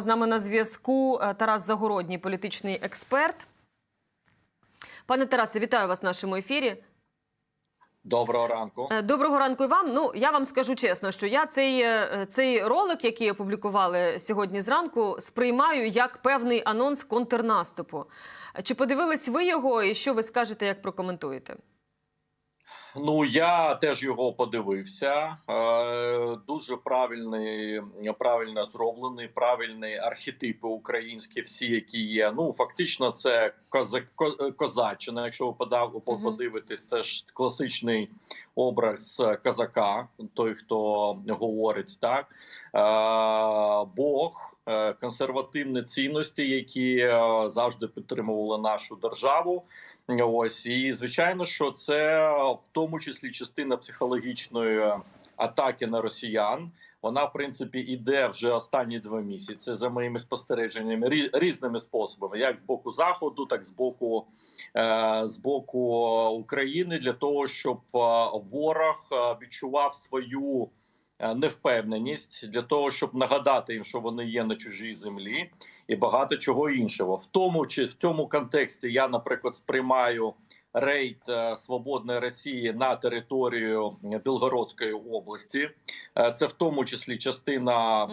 З нами на зв'язку е, Тарас Загородній, політичний експерт. Пане Тарасе, вітаю вас в нашому ефірі. Доброго ранку. Е, Доброго ранку і вам. Ну я вам скажу чесно, що я цей, е, цей ролик, який опублікували сьогодні зранку, сприймаю як певний анонс контрнаступу. Чи подивились ви його, і що ви скажете, як прокоментуєте? Ну я теж його подивився. Е, дуже правильний, правильно зроблений, правильні архетипи українські, всі, які є. Ну фактично, це козак, козаччина. Якщо ви подав, Мгм. подивитесь, це ж класичний образ козака, той, хто говорить так. Е, Бог, консервативні цінності, які е, завжди підтримували нашу державу. Ось і звичайно, що це в тому числі частина психологічної атаки на росіян. Вона, в принципі, іде вже останні два місяці за моїми спостереженнями рі- різними способами, як з боку заходу, так з боку е, з боку України, для того, щоб е, ворог е, відчував свою е, невпевненість для того, щоб нагадати їм, що вони є на чужій землі, і багато чого іншого. В тому чи в цьому контексті я, наприклад, сприймаю рейд е, свободної Росії на територію Білгородської області. Е, Це в тому числі частина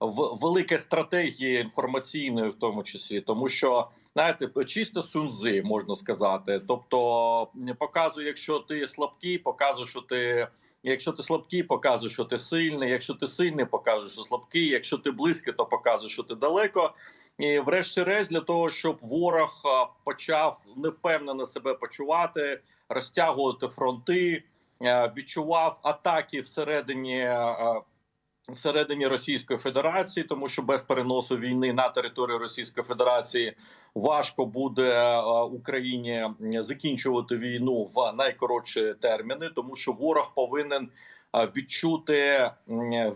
в великої стратегії інформаційної, в тому числі, тому що. Знаєте, чисто сунзи можна сказати. Тобто показує, якщо ти слабкий, показує, що ти Якщо ти слабкий, показуй, що ти сильний. Якщо ти сильний, показує, що слабкий. Якщо ти близький, то показуй, що ти далеко. І, врешті-решт, для того, щоб ворог почав невпевнено себе почувати, розтягувати фронти, відчував атаки всередині. Всередині Російської Федерації, тому що без переносу війни на територію Російської Федерації важко буде е, Україні закінчувати війну в найкоротші терміни, тому що ворог повинен е, відчути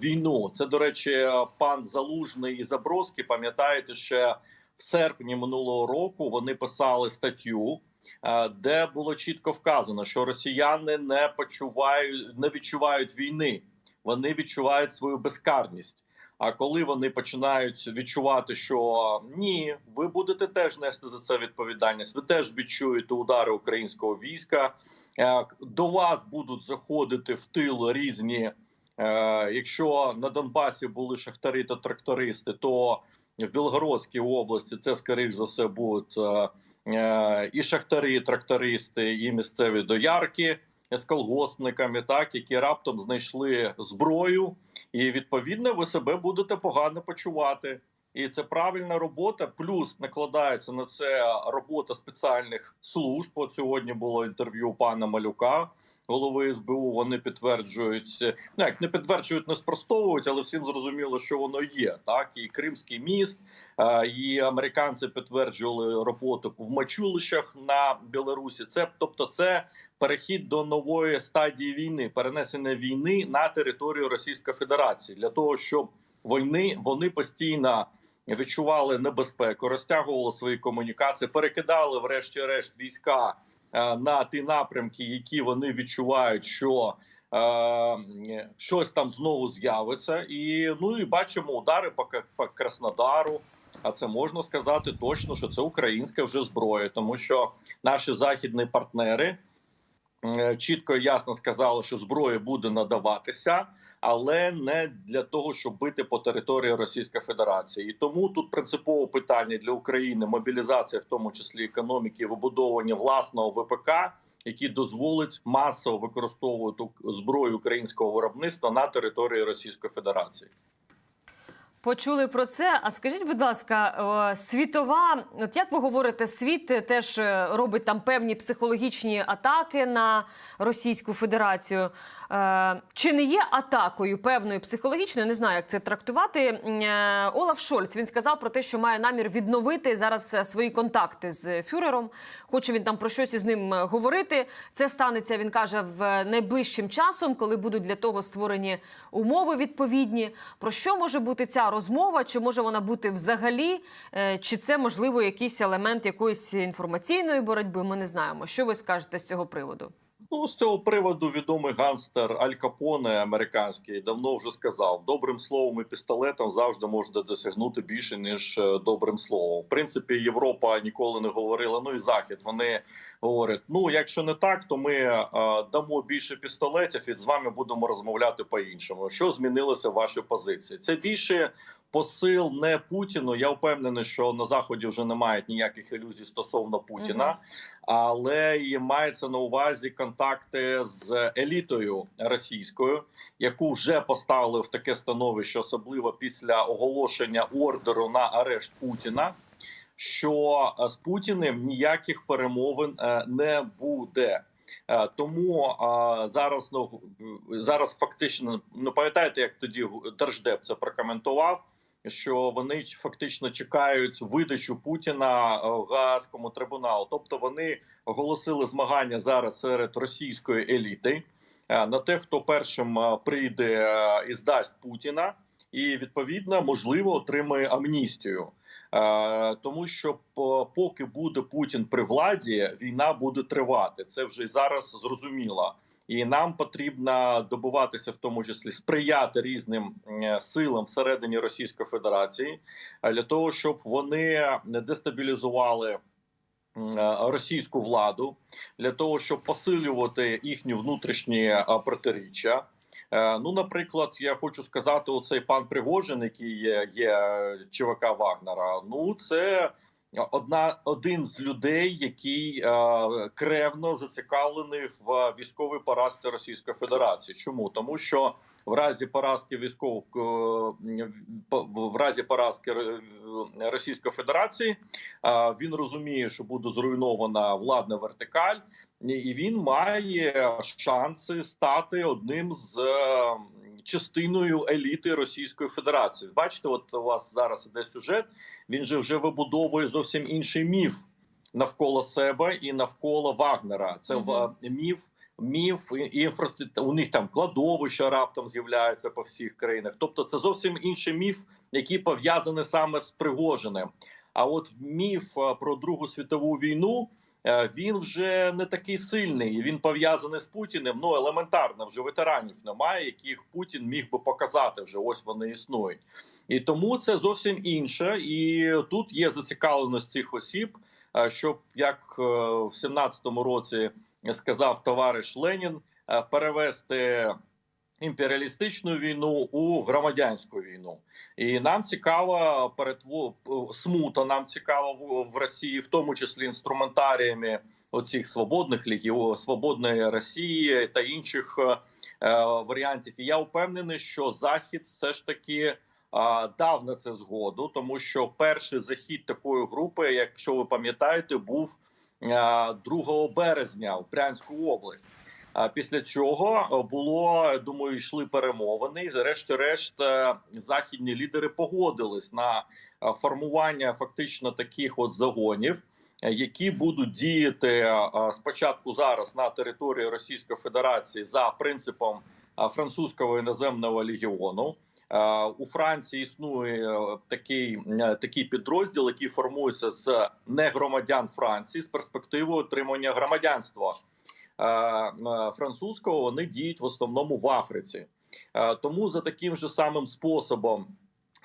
війну. Це до речі, пан Залужний і Забродський, Пам'ятаєте, ще в серпні минулого року вони писали статтю. е, Де було чітко вказано, що росіяни не почувають, не відчувають війни, вони відчувають свою безкарність. А коли вони починають відчувати, що ні, ви будете теж нести за це відповідальність, ви теж відчуєте удари українського війська. е, До вас будуть заходити в тил різні. е, Якщо на Донбасі були шахтари та трактористи, то в Білгородській області це скоріш за все будуть е, і шахтари, і трактористи, і місцеві доярки з колгоспниками, так які раптом знайшли зброю і відповідно ви себе будете погано почувати. І це правильна робота. Плюс накладається на це робота спеціальних служб. От сьогодні було інтерв'ю пана Малюка, голови СБУ. Вони підтверджують, ну як не підтверджують, не спростовують, але всім зрозуміло, що воно є. Так і Кримський міст, е, і американці підтверджували роботу в мачулищах на Білорусі. Це тобто, це перехід до нової стадії війни, перенесення війни на територію Російської Федерації для того, щоб війни вони постійно відчували небезпеку, розтягували свої комунікації, перекидали, врешті-решт, війська е, на ті напрямки, які вони відчувають, що е, щось там знову з'явиться, і ну і бачимо удари по, по Краснодару. А це можна сказати точно, що це українська вже зброя, тому що наші західні партнери чітко і ясно сказали, що зброя буде надаватися, але не для того, щоб бити по території Російської Федерації. І тому тут принципове питання для України мобілізація, в тому числі економіки, вибудовування власного ВПК, який дозволить масово використовувати зброю українського виробництва на території Російської Федерації. Почули про це. А скажіть, будь ласка, е, світова, от як ви говорите, світ теж е, робить там певні психологічні атаки на Російську Федерацію. Е, Чи не є атакою певною психологічною? Не знаю, як це трактувати. Е, Олаф Шольц він сказав про те, що має намір відновити зараз е, свої контакти з фюрером. Хоче він там про щось із ним говорити. Це станеться, він каже, в найближчим часом, коли будуть для того створені умови відповідні. Про що може бути ця розмова? Чи може вона бути взагалі? Чи це можливо якийсь елемент якоїсь інформаційної боротьби? Ми не знаємо. Що ви скажете з цього приводу? Ну, з цього приводу відомий ганстер Аль Капоне американський давно вже сказав: добрим словом і пістолетом завжди можна досягнути більше ніж е, добрим словом. В принципі, Європа ніколи не говорила. Ну і захід вони говорять: ну якщо не так, то ми е, дамо більше пістолетів і з вами будемо розмовляти по-іншому. Що змінилося в вашій позиції? Це більше. Посил не Путіну. Я впевнений, що на заході вже не мають ніяких ілюзій стосовно Путіна. Але і мається на увазі контакти з елітою російською, яку вже поставили в таке становище, особливо після оголошення ордеру на арешт Путіна. Що е, з Путіним ніяких перемовин е, не буде. Е, Тому зараз ну зараз фактично ну пам'ятаєте, як тоді держдеп це прокоментував. Що вони фактично чекають видачу Путіна е, в Гаазькому трибуналу, тобто вони оголосили змагання зараз серед російської еліти е, на те, хто першим е, прийде і здасть Путіна, і відповідно можливо отримає амністію. Тому що поки буде Путін при владі, війна буде тривати. Це вже зараз зрозуміло. І нам потрібно добуватися, в тому числі сприяти різним е, силам всередині Російської Федерації е, для того, щоб вони не дестабілізували е, російську владу, для того, щоб посилювати їхні внутрішні протиріччя. Ну, наприклад, я хочу сказати, оцей пан Пригожин, який є, є ЧВК Вагнера. Ну, це одна один з людей, який е, кревно зацікавлений в військовій поразці Російської Федерації. Чому тому, що в разі поразки військових е, в- разі поразки е, Російської Федерації е, він розуміє, що буде зруйнована владна вертикаль, і він має шанси стати одним з частиною еліти Російської Федерації. Бачите, от у вас зараз іде сюжет. Він же вже вибудовує зовсім інший міф навколо себе і навколо Вагнера. Це в- міф. Міф і у них там кладовища раптом з'являються по всіх країнах. Тобто, це зовсім інший міф, який пов'язаний саме з Пригожиним. А от міф про Другу світову війну він вже не такий сильний. Він пов'язаний з Путіним. Ну елементарно, вже ветеранів немає, яких Путін міг би показати. Вже ось вони існують, і тому це зовсім інше. І тут є зацікавленість цих осіб, е, щоб як е, в 17-му році сказав товариш Ленін, е, перевести імперіалістичну війну у громадянську війну. І нам цікаво перетво смута. Нам цікаво в, Росії, в тому числі інструментаріями оцих свободних лігів, свободної Росії та інших е, е, варіантів. І я впевнений, що Захід все ж таки. е, Дав на це згоду, тому що перший захід такої групи, якщо ви пам'ятаєте, був е, 2 березня в Брянську область. А після цього е, було думаю, йшли перемовини. І зрешті-решт е, західні лідери погодились на е, формування фактично таких от загонів, які будуть діяти спочатку зараз на території Російської Федерації за принципом французького іноземного легіону. У Франції існує такий, такий підрозділ, який формується з негромадян Франції з перспективою отримання громадянства французького. Вони діють в основному в Африці. Тому за таким же самим способом,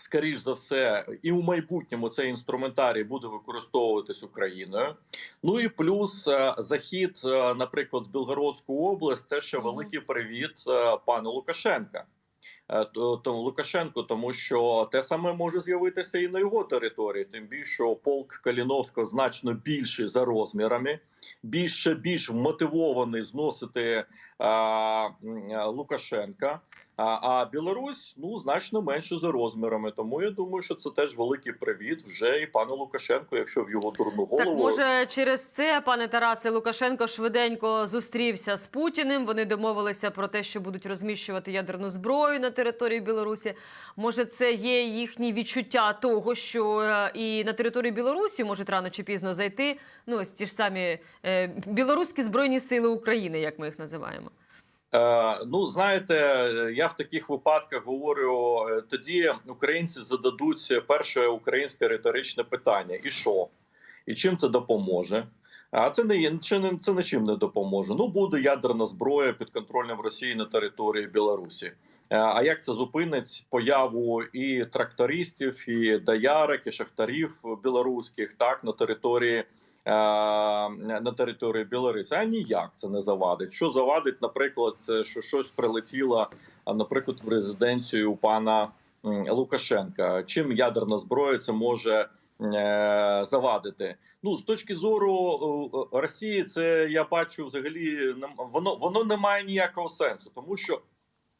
скоріш за все, і у майбутньому цей інструментарій буде використовуватись Україною. Ну і плюс е, захід, е, наприклад, в Білгородську область, це ще великий привіт е, пану Лукашенка. Е, то- Тому Лукашенко, тому що те саме може з'явитися і на його території. Тим більше полк Каліновського значно більший за розмірами, більше більш вмотивований зносити а, Лукашенка. А, а Білорусь ну значно менше за розмірами. Тому я думаю, що це теж великий привіт вже і пану Лукашенку, якщо в його дурну голову Так, може, через це, пане Тарасе, Лукашенко швиденько зустрівся з Путіним. Вони домовилися про те, що будуть розміщувати ядерну зброю на території Білорусі. Може, це є їхні відчуття того, що е, і на територію Білорусі можуть рано чи пізно зайти. Ну, ось ті ж самі е, білоруські збройні сили України, як ми їх називаємо. Е, ну, знаєте, я в таких випадках говорю: е, тоді українці зададуть перше українське риторичне питання: і що? І чим це допоможе? А це не це нічим не допоможе. Ну буде ядерна зброя під контролем Росії на території Білорусі. Е, А як це зупинить появу і трактористів, і доярок, і шахтарів білоруських так на території на території Білорусі? А ніяк це не завадить. Що завадить, наприклад, що щось прилетіло, а, наприклад, в резиденцію пана Лукашенка. Чим ядерна зброя це може е, завадити? Ну з точки зору е, Росії, це я бачу взагалі воно воно не має ніякого сенсу, тому що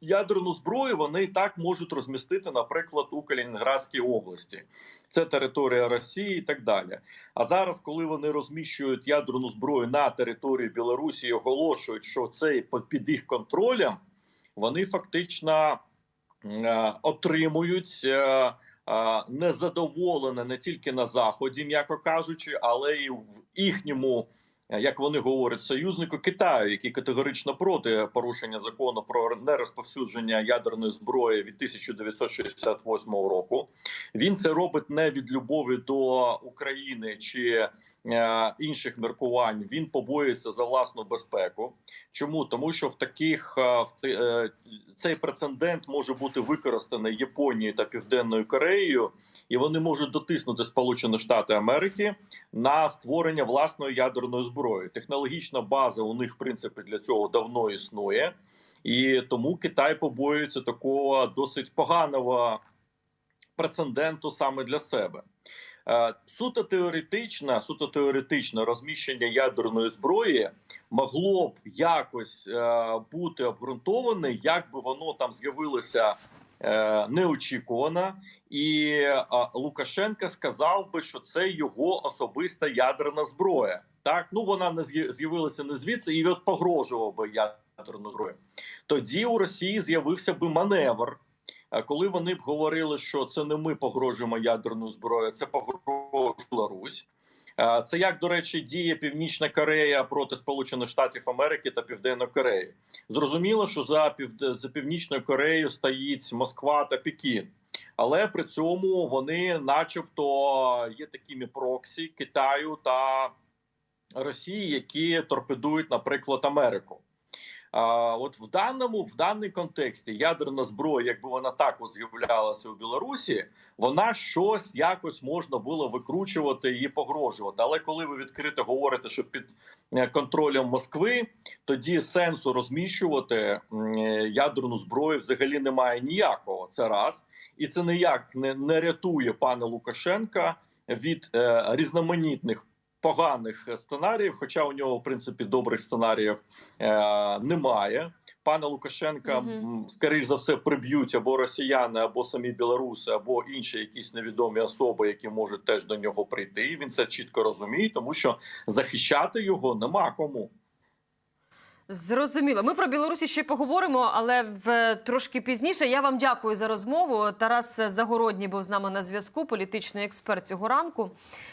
ядерну зброю вони і так можуть розмістити, наприклад, у Калінінградській області. Це територія Росії і так далі. А зараз, коли вони розміщують ядерну зброю на території Білорусі і оголошують, що це під їх контролем, вони фактично е, отримують. е, е, Незадоволене не тільки на заході, м'яко кажучи, але і в їхньому, як вони говорять, союзнику Китаю, який категорично проти порушення закону про нерозповсюдження ядерної зброї від 1968 року. Він це робить не від любові до України чи е, інших міркувань. Він побоюється за власну безпеку. Чому тому, що в таких е, в е, цей прецедент може бути використаний Японією та Південною Кореєю, і вони можуть дотиснути Сполучені Штати Америки на створення власної ядерної зброї. Технологічна база у них в принципі для цього давно існує, і тому Китай побоюється такого досить поганого прецеденту саме для себе. Е, Суто теоретично, суто теоретично розміщення ядерної зброї могло б якось е, бути обґрунтоване, якби воно там з'явилося е, неочікувано, і Лукашенко сказав би, що це його особиста ядерна зброя. Так, ну вона не з'я- з'явилася не звідси, і от погрожував би ядерну зброю. Тоді у Росії з'явився би маневр. А коли вони б говорили, що це не ми погрожуємо ядерною зброєю, це погрожує Білорусь. Це як до речі діє Північна Корея проти Сполучених Штатів Америки та Південної Кореї. Зрозуміло, що за півд... за північною Кореєю стоїть Москва та Пекін, але при цьому вони, начебто, є такими проксі Китаю та Росії, які торпедують, наприклад, Америку. А от в даному в даний контексті ядерна зброя, якби вона так от з'являлася у Білорусі, вона щось якось можна було викручувати і погрожувати. Але коли ви відкрито говорите, що під е, контролем Москви, тоді сенсу розміщувати е, ядерну зброю взагалі немає ніякого. Це раз, і це ніяк не, не рятує пана Лукашенка від е, різноманітних. Поганих сценаріїв, хоча у нього в принципі добрих сценаріїв е, немає. Пана Лукашенка, м, скоріш за все, приб'ють або росіяни, або самі білоруси, або інші якісь невідомі особи, які можуть теж до нього прийти. І Він це чітко розуміє, тому що захищати його нема кому. Зрозуміло. Ми про Білорусі ще поговоримо, але в трошки пізніше. Я вам дякую за розмову. Тарас Загородній був з нами на зв'язку, політичний експерт цього ранку.